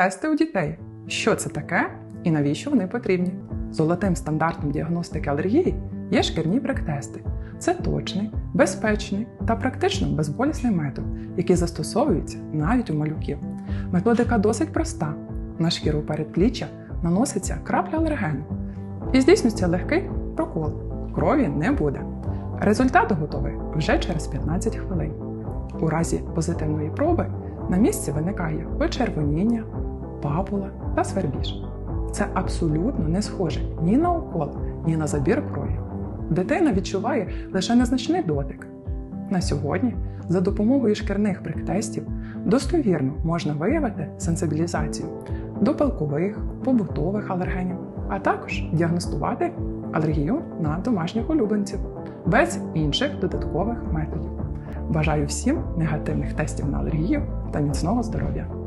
Прик-тести у дітей. Що це таке і навіщо вони потрібні? Золотим стандартом діагностики алергії є шкірні прик-тести. Це точний, безпечний та практично безболісний метод, який застосовується навіть у малюків. Методика досить проста. На шкіру передпліччя наноситься крапля алергену і здійснюється легкий прокол. Крові не буде. Результат готовий вже через 15 хвилин. У разі позитивної проби на місці виникає почервоніння, папула та свербіж. Це абсолютно не схоже ні на укол, ні на забір крові. Дитина відчуває лише незначний дотик. На сьогодні за допомогою шкірних приктестів достовірно можна виявити сенсибілізацію до пилкових, побутових алергенів, а також діагностувати алергію на домашніх улюбленців без інших додаткових методів. Бажаю всім негативних тестів на алергію та міцного здоров'я!